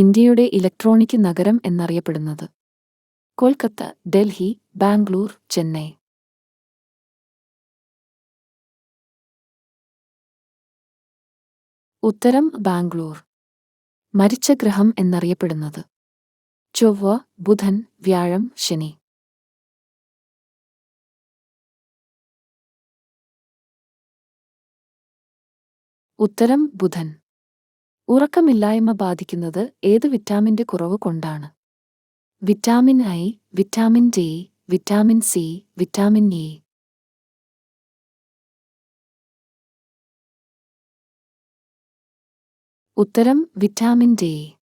ഇന്ത്യയുടെ ഇലക്ട്രോണിക് നഗരം എന്നറിയപ്പെടുന്നത്. കൊൽക്കത്ത ഡൽഹി ബാംഗ്ലൂർ ചെന്നൈ. ഉത്തരം ബാംഗ്ലൂർ. മരിച്ച ഗ്രഹം എന്നറിയപ്പെടുന്നത്. ചൊവ്വ ബുധൻ വ്യാഴം ശനി. ഉത്തരം ബുധൻ. ഉറക്കമില്ലായ്മ ബാധിക്കുന്നത് ഏത് വിറ്റാമിന്റെ കുറവ് കൊണ്ടാണ്? Vitamin A vitamin D vitamin C vitamin E ഉത്തരം വിറ്റാമിൻ ഡി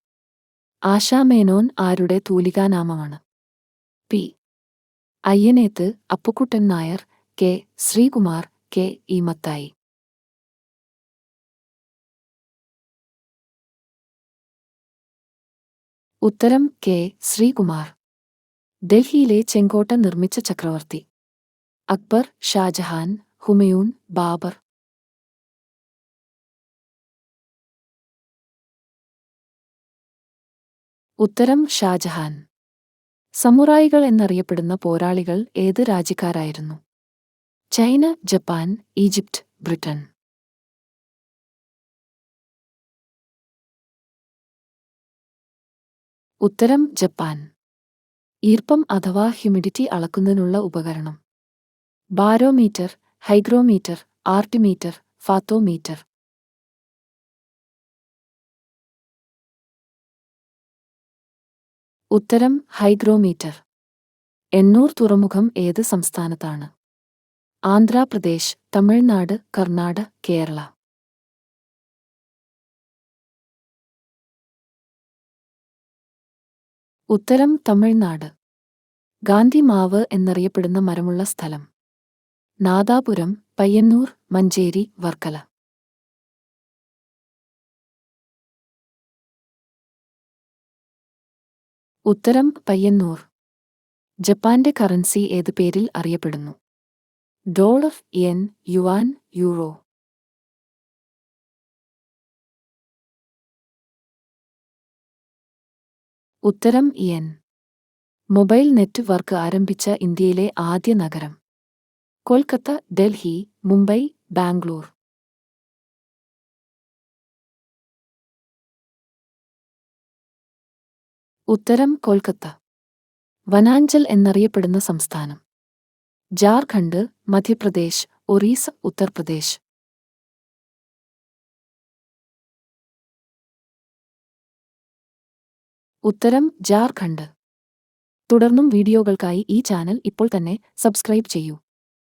ആശാമേനോൻ ആരുടെ തൂലികാനാമമാണ്? P. Ayyaneth Appukuttan Nair K. Sreekumar K. E ഉത്തരം കെ. ശ്രീകുമാർ. ഡൽഹിയിലെ ചെങ്കോട്ട നിർമ്മിച്ച ചക്രവർത്തി. അക്ബർ ഷാജഹാൻ ഹുമയൂൺ ബാബർ. ഉത്തരം ഷാജഹാൻ. സമുറായികൾ എന്നറിയപ്പെടുന്ന പോരാളികൾ ഏത് രാജ്യക്കാരായിരുന്നു? China Japan Egypt Britain. ഉത്തരം ജപ്പാൻ. ഈർപ്പം അഥവാ ഹ്യൂമിഡിറ്റി അളക്കുന്നതിനുള്ള ഉപകരണം. Barometer hygrometer altimeter fathometer. ഉത്തരം ഹൈഗ്രോമീറ്റർ. എണ്ണൂർ തുറമുഖം ഏത് സംസ്ഥാനത്താണ്? ആന്ധ്രാപ്രദേശ് തമിഴ്നാട് കർണാടക കേരള. ഉത്തരം തമിഴ്നാട്. ഗാന്ധി മാവ് എന്നറിയപ്പെടുന്ന മരമുള്ള സ്ഥലം. നാദാപുരം പയ്യന്നൂർ മഞ്ചേരി വർക്കല. ഉത്തരം പയ്യന്നൂർ. ജപ്പാന്റെ കറൻസി ഏത് പേരിൽ അറിയപ്പെടുന്നു? Dollar yen yuan euro. ഉത്തരം എൻ മൊബൈൽ നെറ്റ്വർക്ക് ആരംഭിച്ച ഇന്ത്യയിലെ ആദ്യ നഗരം. കൊൽക്കത്ത ഡൽഹി മുംബൈ ബാംഗ്ലൂർ. ഉത്തരം കൊൽക്കത്ത. വനാഞ്ചൽ എന്നറിയപ്പെടുന്ന സംസ്ഥാനം. ജാർഖണ്ഡ് മധ്യപ്രദേശ് ഒറീസ ഉത്തർപ്രദേശ്. ഉത്തരം ജാർഖണ്ഡ്. തുടർന്നും വീഡിയോകൾക്കായി ഈ ചാനൽ ഇപ്പോൾ തന്നെ സബ്സ്ക്രൈബ് ചെയ്യൂ.